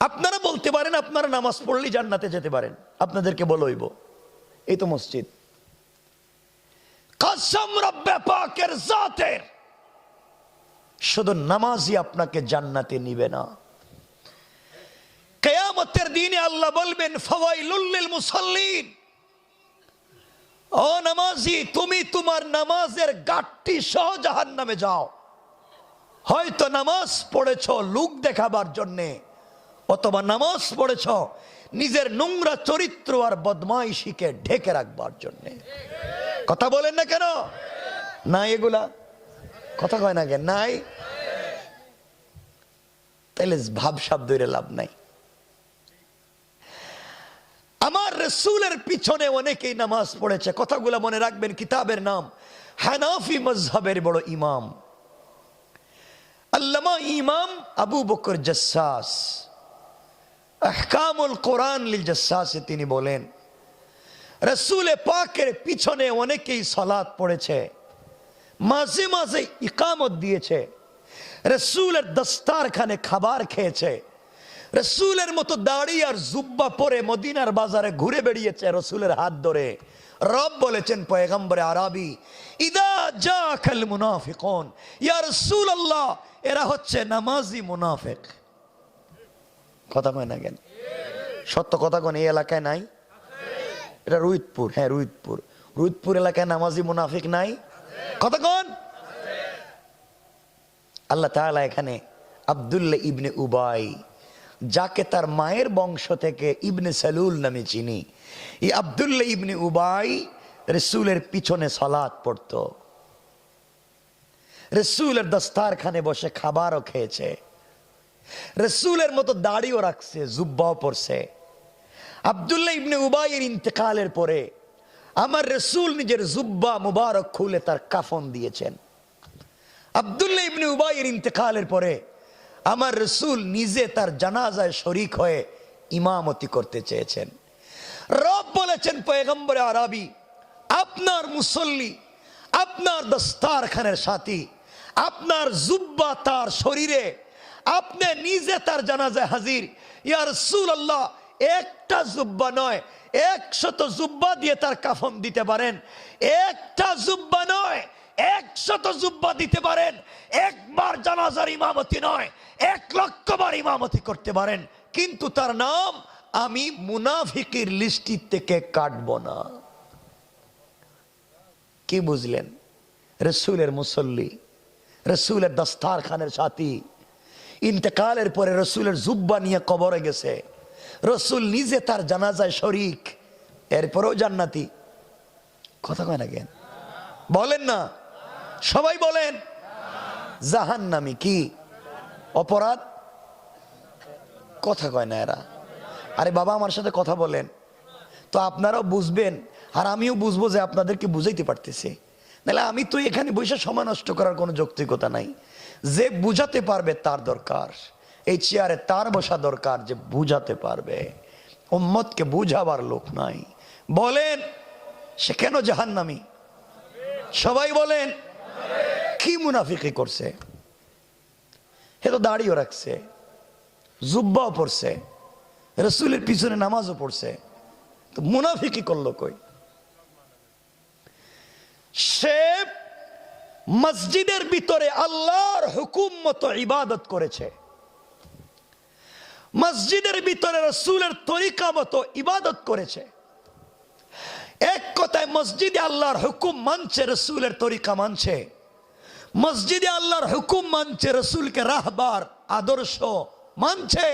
আপনারা বলতে পারেন, আপনারা নামাজ পড়লেই জান্নাতে যেতে পারেন। আপনাদেরকে বলইব এই তো মসজিদ। শুধু নামাজই আপনাকে জান্নাতে নিবে না। কেয়ামতের দিনে আল্লাহ বলবেন, ফওয়াইলুল মুসাল্লিন। ও নামাজি, তুমি তোমার নামাজের গাঠটি সহ জাহান নামে যাও। হয়তো নামাজ পড়েছ, লোক দেখাবার জন্যে। অথবা নামাজ পড়েছ, নিজের নোংরা চরিত্র আর বদমাইশিকে ঢেকে রাখবার জন্যে। কথা বলেন না কেন? নাই এগুলা। কথা কয় না কেন? নাই। তাহলে ভাবসাব ধরে লাভ নাই। আমার রসুলের পিছনে অনেকেই নামাজ পড়েছে। কথাগুলো মনে রাখবেন, কিতাবের নাম। হানাফি মজহাবের বড় ইমাম। আল্লামা ইমাম আবু বকর জসাস। আহকামুল কোরআন লিল জসাসে, তিনি বলেন, রসুলে পাকের পিছনে অনেকেই সলাদ পড়েছে, মাঝে মাঝে ইকামত দিয়েছে, রসুলের দস্তারখানে খাবার খেয়েছে, রসুলের মতো দাড়ি আর জুব্বা পরে মদিনার বাজারে ঘুরে বেড়িয়েছে রসুলের হাত ধরে। রব বলেছেন, পয়গম্বরে আরবি, ইদা যা খাল মুনাফিকন। ইয়া রসুল আল্লাহ এরা হচ্ছে নামাজি মুনাফিক। কথা কয় না কেন? সত্য কথা কোন এই এলাকায় নাই? এটা রুইতপুর হ্যাঁ রুইতপুর। রুইতপুর এলাকায় নামাজি মুনাফিক নাই? কথা কোন। আল্লাহ তাআলা এখানে আব্দুল্লাহ ইবনে উবাই, যাকে তার মায়ের বংশ থেকে ইবনে সালুল নামে চিনি, এই আব্দুল্লাহ ইবনে উবাই রসুলের পিছনে সলাৎ পড়ত। রসুলের দস্তারখানে বসে খাবারও খেয়েছে। রসুলের মতো দাড়িও রাখছে, জুব্বাও পড়ছে আবদুল্লাহ ইবনে উবাইয়ের ইন্তেকালের পরে আমার রসুল নিজের জুব্বা মুবারক খুলে তার কাফন দিয়েছেন। আবদুল্লাহ ইবনে উবাইয়ের ইন্তেকালের পরে আমার রসুল নিজে তার জানাজায় শরিক হয়ে ইমামতি করতে চেয়েছেন। রব বলেছেন, পয়গম্বরে আরবি, আপনার মুসল্লি, আপনার দস্তারখানের সাথী, আপনার জুব্বা তার শরীরে আপনি নিজে তার জানাজায় হাজির। ইয়া রসুল আল্লাহ একটা জুব্বা নয়, একশত জুব্বা দিয়ে তার কাফন দিতে পারেন। একটা জুব্বা নয়, একশত জুব্বা দিতে পারেন। একবার জানাজার ইমামতি নয়, এক লক্ষবার ইমামতি করতে পারেন। কিন্তু তার নাম, আমি মুনাফিকের লিস্টি থেকে কাটব না। কি বুঝলেন? রসুলের মুসল্লি, রসুলের দস্তার খানের সাথী। ইন্তেকালের পরে রসুলের জুব্বা নিয়ে কবরে গেছে। রসুল নিজে তার জানাজায় শরিক, এরপরেও জান্নাতি। কথা কয় না কেন? বলেন না। সবাই বলেন। জাহান্নামি কি? অপরাধ? কথা কয় না এরা। আরে বাবা আমার সাথে কথা বলেন। তো আপনারাও বুঝবেন, আর আমিও বুঝব যে আপনাদেরকে বুঝাইতে পারতেছি। নাহলে আমি তো এখানে বসে সময় নষ্ট করার কোনো যৌক্তিকতা নাই। যে বুঝাতে পারবে তার দরকার। এই চেয়ারে তার বসা দরকার যে বুঝাতে পারবে। উম্মতকে বুঝাবার লোক নাই। বলেন, সে কেন জাহান্নামি? সবাই বলেন, কি মুনাফিকি করছে? হে তো দাড়িও রাখছে, জুব্বাও পড়ছে রসুলের পিছনে নামাজও পড়ছে। তো মুনাফিকি করল কই? সে মসজিদের ভিতরে আল্লাহর হুকুম মতো ইবাদত করেছে। মসজিদের ভিতরে রসুলের তরিকা মতো ইবাদত করেছে। এক কথায় মসজিদে আল্লাহর হুকুম মানছে, রসুলের তরিকা মানছে। মসজিদে আল্লাহর হুকুম মানছে, রসুলকে রাহবার, আদর্শ মানছে।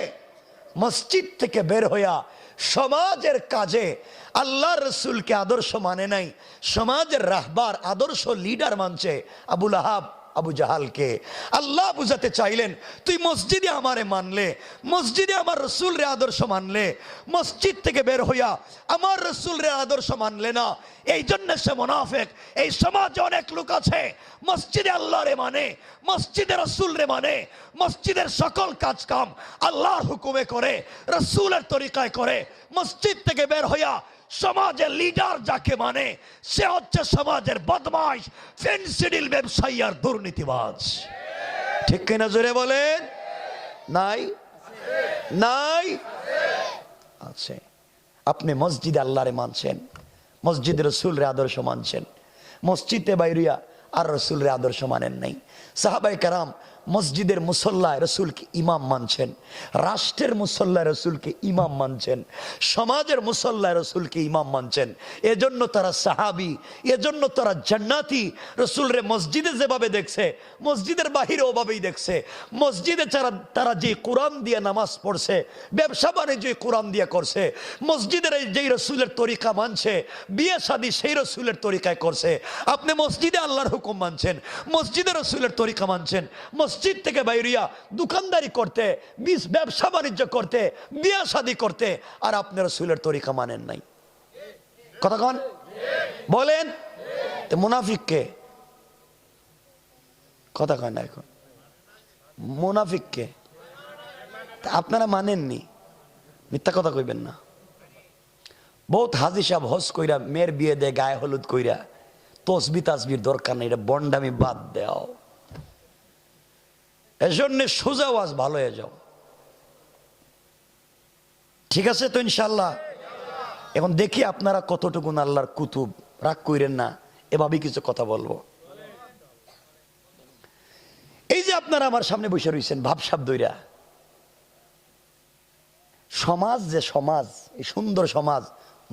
মসজিদ থেকে বের হইয়া সমাজের কাজে আল্লাহ রসুলকে আদর্শ মানে নাই। সমাজের রাহবার আদর্শ লিডার মানছে আবুল আহাব, আবু জাহালকে। আল্লাহ বুঝাতে চাইলেন, তুই মসজিদে আমারে মানলে, মসজিদে আমার রসুল রে আদর্শ মানলে, মসজিদ থেকে বের হইয়া আমার রসুল রে আদর্শ মানলে না এই জন্য সে মোনাফেক। এই সমাজে অনেক লোক আছে, মসজিদে আল্লাহ রে মানে মসজিদে রসুল রে মানে মসজিদের সকল কাজ কাম আল্লাহর হুকুমে করে, রসুলের তরিকায় করে। মসজিদ থেকে বের হইয়া সমাজের লিডার যাকে মানে সে হচ্ছে সমাজের বদমাইশ, ফেন্সিডিল ব্যবসায়ী আর দুর্নীতিবাজ। ঠিক কিনা জোরে বলেন? নাই? নাই? আছে। আপনি মসজিদে আল্লাহরে মানছেন। মসজিদে রসুলরে আদর্শ মানছেন। মসজিদে বাইরিয়া আর রসুলরে আদর্শ মানেন নাই। সাহাবাই কারাম মসজিদের মুসল্লায় রসুলকে ইমাম মানছেন, রাষ্ট্রের মুসল্লায় রসুলকে ইমাম মানছেন, সমাজের মুসল্লায় রসুলকে ইমাম মানছেন। এজন্য তারা সাহাবি, এজন্য তারা জান্নাতি। রসুলরে মসজিদে যেভাবে দেখছে, মসজিদের বাহিরে ওভাবেই দেখছে। মসজিদে যারা, তারা যে কোরআন দিয়ে নামাজ পড়ছে, ব্যবসা বাণিজ্য কোরআন দিয়ে করছে, মসজিদের যেই রসুলের তরিকা মানছে, বিয়ে শাদী সেই রসুলের তরিকায় করছে। আপনি মসজিদে আল্লাহর হুকুম মানছেন, মসজিদে রসুলের তরিকা মানছেন মসজিদ থেকে বাইরিয়া দোকানদারি করতে বিস- ব্যবসা বাণিজ্য করতে, বিয়া শাদী করতে, আর আপনি রসুলের তরিকা মানেন নাই। কথা কন? বলেন? মুনাফিককে কথা কয় না এখন। মুনাফিককে আপনারা মানেননি। মিথ্যা কথা কইবেন না। বহুত হাজি সাহেব হস কইরা, মেয়ের বিয়ে দেয়, গায়ে হলুদ কইরা তসবি তাসবির দরকার নেই, এটা বন্ডামি বাদ দেও। এজন্য সোজা ওয়াজ ভালো হয়ে যাও। ঠিক আছে তো ইনশাল্লাহ এখন দেখি আপনারা কতটুকুন আল্লাহর কুতুব। রাগ কইরেন না, এভাবেই কিছু কথা বলব। এই যে আপনারা আমার সামনে বসে রয়েছেন ভাবসাব দইরা। সমাজ যে সমাজ, এই সুন্দর সমাজ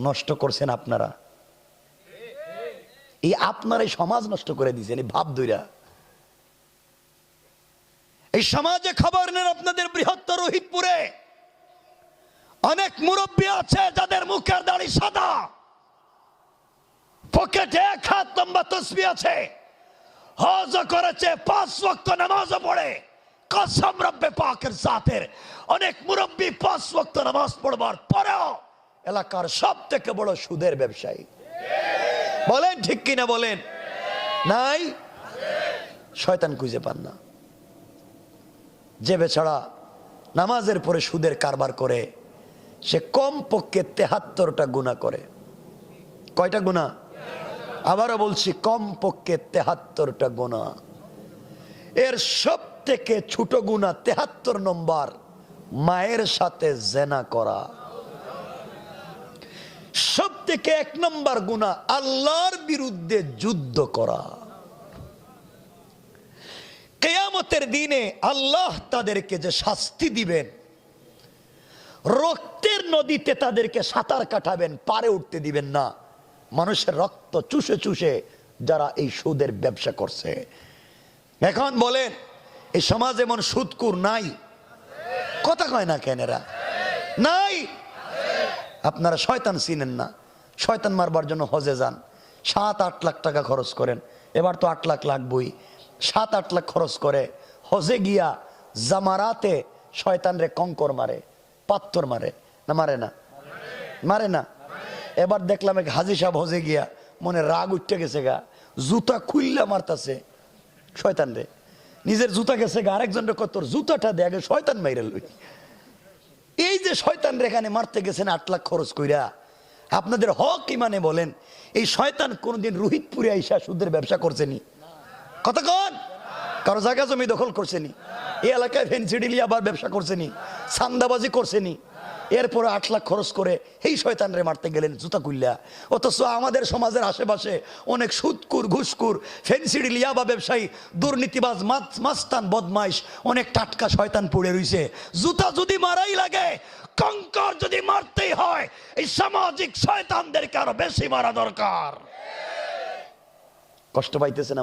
নষ্ট করছেন আপনারা। এই আপনার এই সমাজ নষ্ট করে দিয়েছেন এই ভাব দইরা। এই সমাজে খবর নেন আপনাদের বৃহত্তর রোহিতপুরে। অনেক মুরব্বী আছে যাদের মুখের দাড়ি সাদা। পকেটে এক হাত লম্বা তসবি আছে। হজ করেছে, পাঁচ ওয়াক্ত নামাজও পড়ে। কসম রব্বে পাকের জাতের। অনেক মুরব্বী পাঁচ ওয়াক্ত নামাজ পড়বার পরেও এলাকার সব থেকে বড় সুদের ব্যবসায়ী। বলেন ঠিক কিনা বলেন? নাই? শয়তান খুঁজে পান না। যে বেছাড়া নামাজের পরে সুদের কারবার করে, সে কম পক্ষে তেহাত্তরটা গুণা করে। কয়টা গুণা আবারও বলছি কম পক্ষে তেহাত্তরটা গুণা এর সব থেকে ছোট গুণা তেহাত্তর নম্বর, মায়ের সাথে জেনা করা। সব থেকে এক নম্বর গুণা আল্লাহর বিরুদ্ধে যুদ্ধ করা। কেয়ামতের দিনে আল্লাহ তাদেরকে যে শাস্তি দিবেন, রক্তের নদীতে তাদেরকে সাঁতার কাটাবেন, পারে উঠতে দিবেন না। মানুষের রক্ত চুষে চুষে যারা এই সুদের ব্যবসা করছে। এখন বলেন, এই সমাজ এমন সুদকুর নাই? কথা কয় না কেন এরা? নাই? আপনারা শয়তান চিনেন না। শয়তান মারবার জন্য হজে যান। সাত আট লাখ টাকা খরচ করেন। এবার তো আট লাখ লাগবই। সাত আট লাখ খরচ করে। হজে গিয়া জামারাতে শয়তান রে কঙ্কর মারে পাত্তর মারে। না মারে না? মারে না? এবার দেখলাম এক হাজি সাহেব হজে গিয়া মনে রাগ উঠতে গেছে গা। জুতা খুললা মারতাছে শয়তান রে। নিজের জুতা গেছে গা, আরেকজন রে তোর জুতাটা দে, আগে শয়তান মাইরে লই। এই যে শয়তান রে রেখানে মারতে গেছেন আট লাখ খরচ কইরা। আপনাদের হক ইমানে বলেন, এই শয়তান কোনদিন রোহিতপুরে আইসা সুদের ব্যবসা করছেনি কতক্ষণ? কারও জায়গা জমি দখল করছেনি। এই এলাকায় ফেন্সিডিলি আবার ব্যবসা করছেনি, সান্দাবাজি করছেনি। এরপরে আট লাখ খরচ করে এই শয়তান রে মারতে গেলেন জুতা কুল্লা অথচ আমাদের সমাজের আশেপাশে অনেক সুদকুর ঘুষকুর ফেন্সিডিলিয়া বা ব্যবসায়ী, দুর্নীতিবাজ মাস্তান, বদমাইশ, অনেক টাটকা শয়তান পড়ে রইছে। জুতা যদি মারাই লাগে, কঙ্কর যদি মারতেই হয়, এই সামাজিক শয়তানদেরকে আরও বেশি মারা দরকার। কষ্ট পাইতেছে না